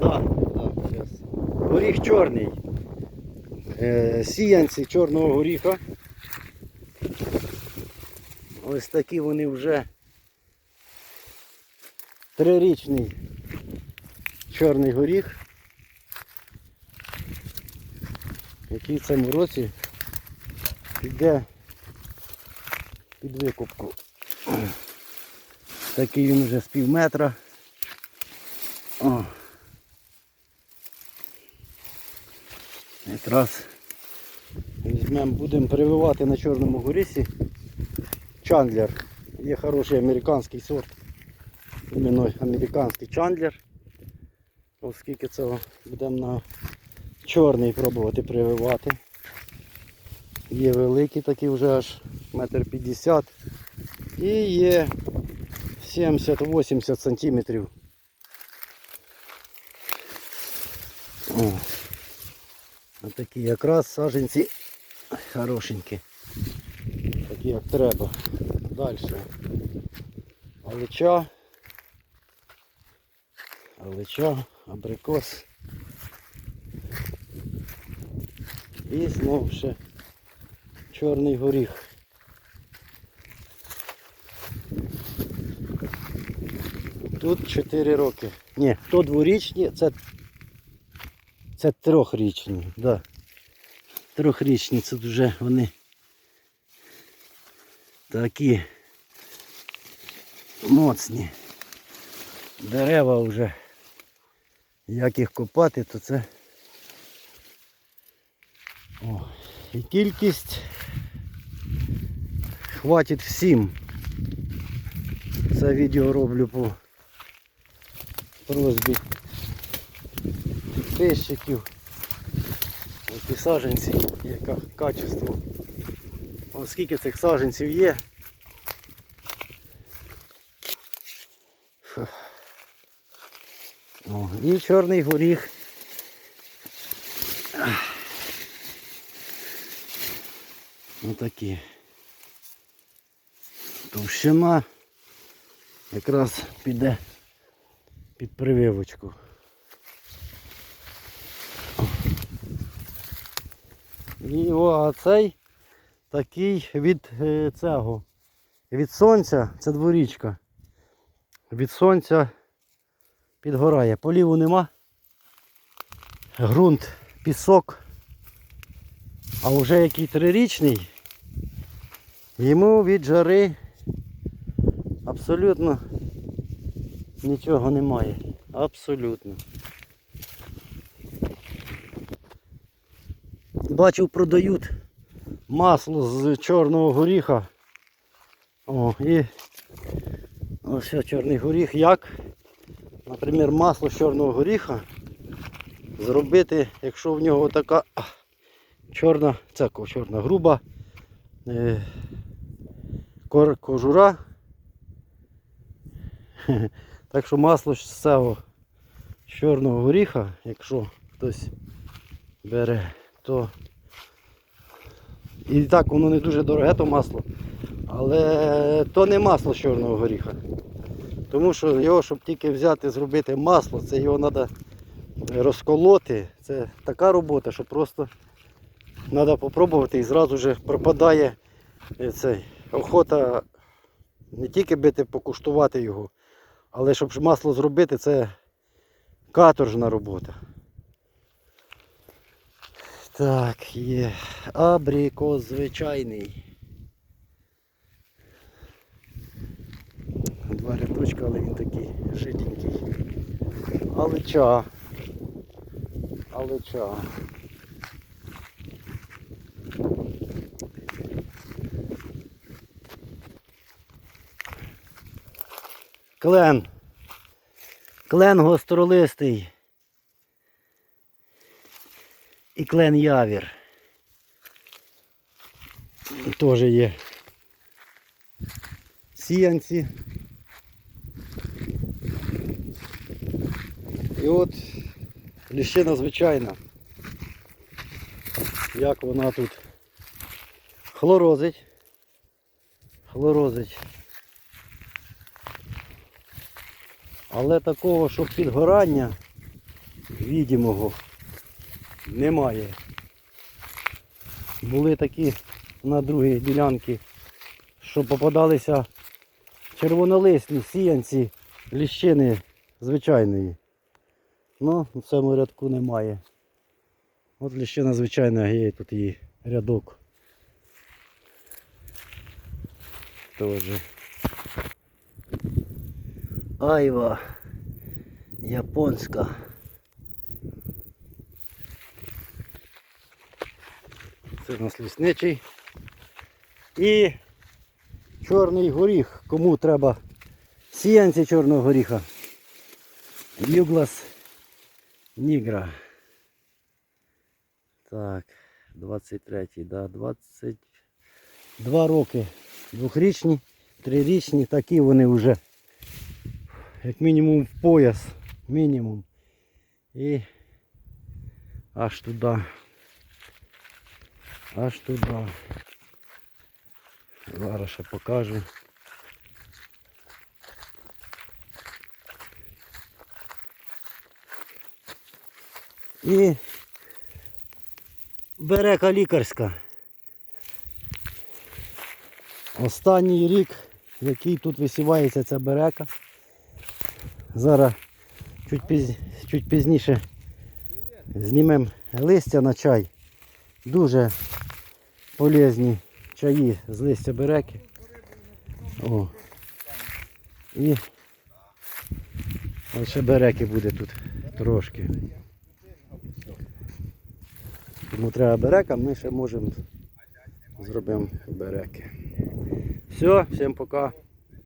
Да, да, щас. Горіх чорний. Е, сіянці чорного горіха. Ось такі вони вже трирічний чорний горіх. Який в цьому році піде під викупку. Такий він вже з пів метра. Якраз візьмемо, будемо прививати на чорному горісі Чандлер. Є хороший американський сорт. Іменно американський чандлер. Оскільки цього будемо на чорний пробувати прививати. Є великі такі вже аж метр п'ятдесят. І є 70-80 сантиметрів. О. Отакі якраз саженці хорошенькі. Такі як треба. Далі. Алича. Алича, абрикос. І знову ще чорний горіх. Тут 4 роки. Ні, то дворічні, це, це трьохрічні, да. Трьохрічні, це вже вони такі моцні. Дерева вже. Як їх копати, то це. О, і кількість хватить всім. Це відео роблю по просьбі підписчиків. Які саженці, яке качество. Ось скільки цих саженців є. О, і чорний горіх. Отакі. Товщина якраз піде під прививочку. І о, а цей такий від е, цього. Від сонця, це дворічка. Від сонця підгорає. Поліву нема. Грунт, пісок. А вже який трирічний, йому від жари абсолютно нічого немає. Абсолютно. Бачив, продають масло з чорного горіха. О, і ось чорний горіх. Як, наприклад, масло з чорного горіха зробити, якщо в нього така чорна, це чорна груба е, кожура. Так що масло з цього чорного горіха, якщо хтось бере, то і так воно не дуже дороге то масло, але то не масло з чорного горіха. Тому що його, щоб тільки взяти, зробити масло, це його треба розколоти. Це така робота, що просто треба спробувати і зразу же пропадає е, цей, охота не тільки бити, покуштувати його, але щоб масло зробити, це каторжна робота. Так, є абрикос звичайний. Два рядочка, але він такий жиденький. Алича. Алича. Клен. Клен гостролистий. І клен явір. Теж є. Сіянці. І от ліщина звичайна. Як вона тут хлорозить. Хлорозить. Але такого, щоб підгорання відімого немає. Були такі на другій ділянці, що попадалися червонолисні сіянці ліщини звичайної. Ну, в цьому рядку немає. От ліщина звичайна є, тут її рядок. Тоже. Айва японська. Це у нас лісничий. І чорний горіх. Кому треба сіянці чорного горіха. Юглас Нігра. Так, 23, да, 22 роки. Двохрічні, трирічні, такі вони вже. Як мінімум в пояс. Мінімум. І аж туди. Аж туди. Зараз ще покажу. І берека лікарська. Останній рік, який тут висівається ця берека. Зараз чуть, піз... чуть пізніше знімемо листя на чай. Дуже полезні чаї з листя береки. О. І ще береки буде тут трошки. Тому треба берека, ми ще можемо зробимо береки. Все, всім пока.